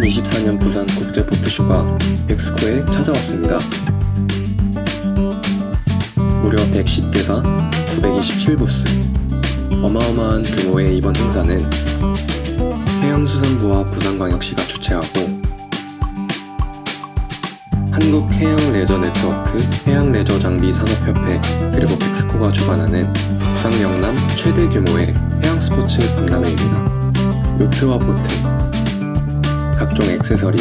2024년 부산 국제 보트쇼가 엑스코에 찾아왔습니다. 무려 110개사 927부스 어마어마한 규모의 이번 행사는 해양수산부와 부산광역시가 주최하고 한국 해양 레저 네트워크 해양 레저 장비 산업협회 그리고 엑스코가 주관하는 부산 영남 최대 규모의 해양 스포츠 박람회입니다. 요트와 보트, 각종 액세서리,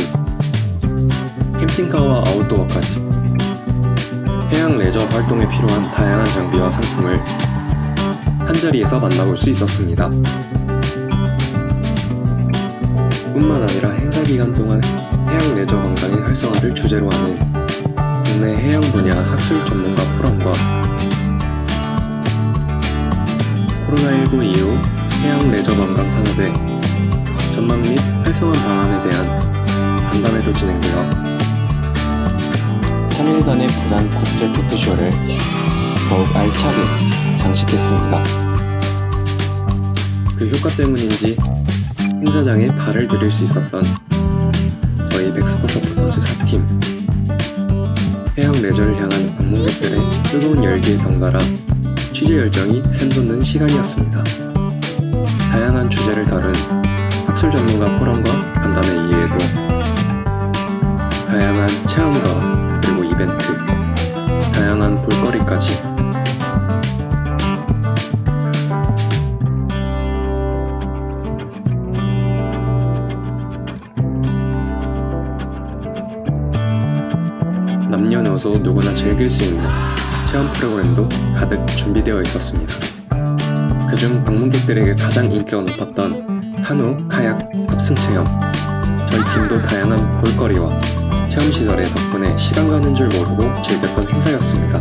캠핑카와 아웃도어까지 해양 레저 활동에 필요한 다양한 장비와 상품을 한자리에서 만나볼 수 있었습니다. 뿐만 아니라 행사 기간 동안 해양 레저 관광의 활성화를 주제로 하는 국내 해양 분야 학술 전문가 포럼과 코로나19 이후 해양 레저 관광 산업의 전망 및 활성화 방안에 대한 간담회도 진행되어 3일간의 부산 국제 포토쇼를 더욱 알차게 장식했습니다. 그 효과 때문인지 행사장에 발을 들일 수 있었던 저희 백스포 서포터즈 4팀 해양 레저를 향한 방문객들의 뜨거운 열기에 덩달아 취재 열정이 샘솟는 시간이었습니다. 다양한 주제를 다룬 학술 전문가 포럼과 간담회 이외에도 다양한 체험과 그리고 이벤트, 다양한 볼거리까지 남녀노소 누구나 즐길 수 있는 체험 프로그램도 가득 준비되어 있었습니다. 그중 방문객들에게 가장 인기가 높았던 카누, 카약, 탑승 체험. 저희 팀도 다양한 볼거리와 체험 시설의 덕분에 시간 가는 줄 모르고 즐겼던 행사였습니다.